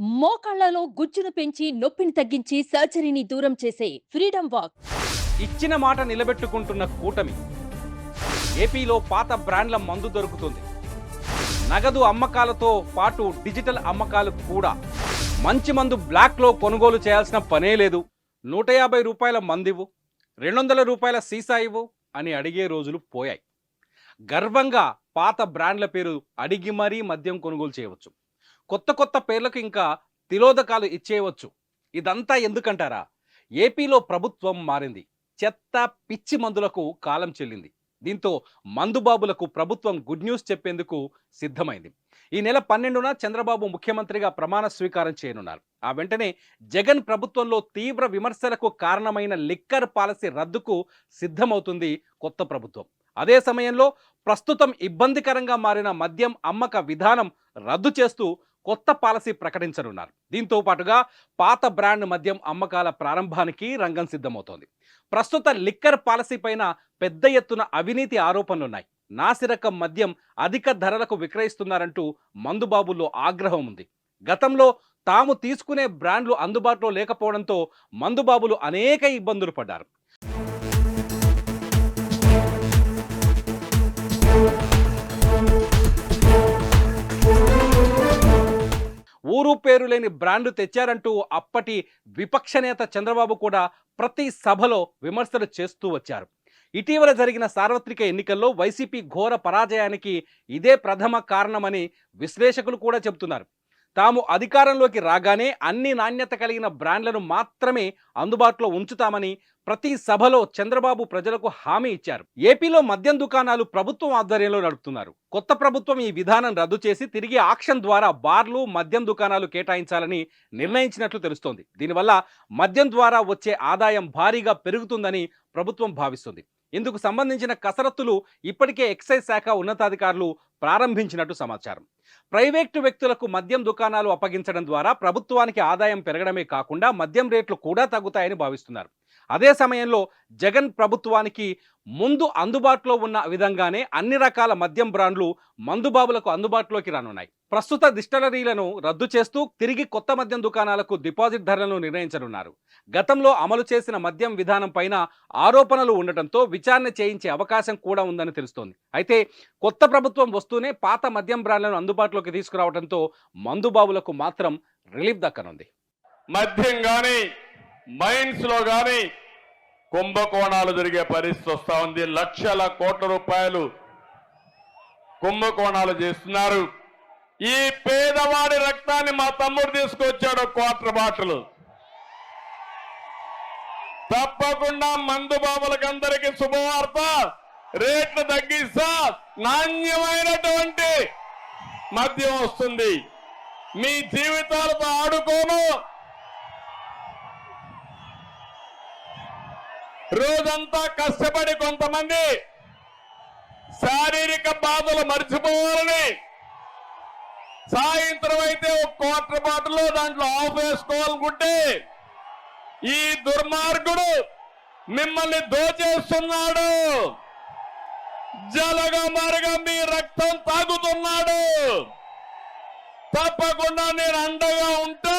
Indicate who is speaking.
Speaker 1: మోకాళ్ళలో గుజ్జును పెంచి నొప్పిని తగ్గించి సర్జరీని దూరం చేసే ఫ్రీడమ్ వాక్.
Speaker 2: ఇచ్చిన మాట నిలబెట్టుకుంటున్న కూటమి ఏపీలో పాత బ్రాండ్ల మందు దొరుకుతుంది. నగదు అమ్మకాలతో పాటు డిజిటల్ అమ్మకాలు కూడా. మంచి మందు బ్లాక్లో కొనుగోలు చేయాల్సిన పనే లేదు. నూట యాభై రూపాయల మందివు రెండు వందల రూపాయల సీసా ఇవ్వు అని అడిగే రోజులు పోయాయి. గర్వంగా పాత బ్రాండ్ల పేరు అడిగి మరీ మద్యం కొనుగోలు చేయవచ్చు. కొత్త కొత్త పేర్లకు ఇంకా తిలోదకాలు ఇచ్చేయవచ్చు. ఇదంతా ఎందుకంటారా? ఏపీలో ప్రభుత్వం మారింది. చెత్త పిచ్చి మందులకు కాలం చెల్లింది. దీంతో మందుబాబులకు ప్రభుత్వం గుడ్ న్యూస్ చెప్పేందుకు సిద్ధమైంది. ఈ నెల పన్నెండున చంద్రబాబు ముఖ్యమంత్రిగా ప్రమాణ స్వీకారం చేయనున్నారు. ఆ వెంటనే జగన్ ప్రభుత్వంలో తీవ్ర విమర్శలకు కారణమైన లిక్కర్ పాలసీ రద్దుకు సిద్ధమవుతుంది కొత్త ప్రభుత్వం. అదే సమయంలో ప్రస్తుతం ఇబ్బందికరంగా మారిన మద్యం అమ్మక విధానం రద్దు చేస్తూ కొత్త పాలసీ ప్రకటించనున్నారు. దీంతో పాటుగా పాత బ్రాండ్ మద్యం అమ్మకాల ప్రారంభానికి రంగం సిద్ధమవుతోంది. ప్రస్తుత లిక్కర్ పాలసీపైన పెద్ద ఎత్తున అవినీతి ఆరోపణలున్నాయి. నాసిరకం మద్యం అధిక ధరలకు విక్రయిస్తున్నారంటూ మందుబాబుల్లో ఆగ్రహం ఉంది. గతంలో తాము తీసుకునే బ్రాండ్లు అందుబాటులో లేకపోవడంతో మందుబాబులు అనేక ఇబ్బందులు పడ్డారు. పేరు లేని బ్రాండ్లు తెచ్చారంటూ అప్పటి విపక్ష నేత చంద్రబాబు కూడా ప్రతి సభలో విమర్శలు చేస్తూ వచ్చారు. ఇటీవల జరిగిన సార్వత్రిక ఎన్నికల్లో వైసీపీ ఘోర పరాజయానికి ఇదే ప్రథమ కారణమని విశ్లేషకులు కూడా చెబుతున్నారు. తాము అధికారంలోకి రాగానే అన్ని నాణ్యత కలిగిన బ్రాండ్లను మాత్రమే అందుబాటులో ఉంచుతామని ప్రతి సభలో చంద్రబాబు ప్రజలకు హామీ ఇచ్చారు. ఏపీలో మద్యం దుకాణాలు ప్రభుత్వం ఆధ్వర్యంలో నడుపుతున్నారు. కొత్త ప్రభుత్వం ఈ విధానం రద్దు చేసి తిరిగి ఆక్షన్ ద్వారా బార్లు మద్యం దుకాణాలు కేటాయించాలని నిర్ణయించినట్లు తెలుస్తోంది. దీనివల్ల మద్యం ద్వారా వచ్చే ఆదాయం భారీగా పెరుగుతుందని ప్రభుత్వం భావిస్తుంది. ఇందుకు సంబంధించిన కసరత్తులు ఇప్పటికే ఎక్సైజ్ శాఖ ఉన్నతాధికారులు ప్రారంభించినట్టు సమాచారం. ప్రైవేటు వ్యక్తులకు మద్యం దుకాణాలు అప్పగించడం ద్వారా ప్రభుత్వానికి ఆదాయం పెరగడమే కాకుండా మద్యం రేట్లు కూడా తగ్గుతాయని భావిస్తున్నారు. అదే సమయంలో జగన్ ప్రభుత్వానికి ముందు అందుబాటులో ఉన్న విధంగానే అన్ని రకాల మద్యం బ్రాండ్లు మందుబాబులకు అందుబాటులోకి రానున్నాయి. ప్రస్తుత డిస్టలరీలను రద్దు చేస్తూ తిరిగి కొత్త మద్యం దుకాణాలకు డిపాజిట్ ధరలను నిర్ణయించనున్నారు. గతంలో అమలు చేసిన మద్యం విధానం పైన ఆరోపణలు ఉండటంతో విచారణ చేయించే అవకాశం కూడా ఉందని తెలుస్తోంది. అయితే కొత్త ప్రభుత్వం వస్తూనే పాత మద్యం బ్రాండ్లను అందుబాటులోకి తీసుకురావడంతో మందుబాబులకు మాత్రం రిలీఫ్ దక్కనుంది.
Speaker 3: మద్యం కానీ మైన్స్లో కుంభకోణాలు జరిగే పరిస్థితి వస్తూ ఉంది. లక్షల కోట్ల రూపాయలు కుంభకోణాలు చేస్తున్నారు. ఈ పేదవాడి రక్తాన్ని మా తమ్ముడు తీసుకొచ్చాడు క్వార్టర్ బాటలు. తప్పకుండా మందు బాబులకందరికీ శుభవార్త. రేట్లు తగ్గిస్తా. నాణ్యమైనటువంటి మద్యం వస్తుంది. మీ జీవితాలతో ఆడుకోను. రోజంతా కష్టపడి కొంతమంది శారీరక బాధలు మర్చిపోవాలని సాయంత్రం అయితే ఒక క్వార్టర్ బాటలో దాంట్లో ఆఫ్ వేసుకోవాలనుకుంటే ఈ దుర్మార్గుడు మిమ్మల్ని దోచేస్తున్నాడు. జలగా మరగా మీ రక్తం తాగుతున్నాడు. తప్పకుండా నేను అండగా ఉంటా.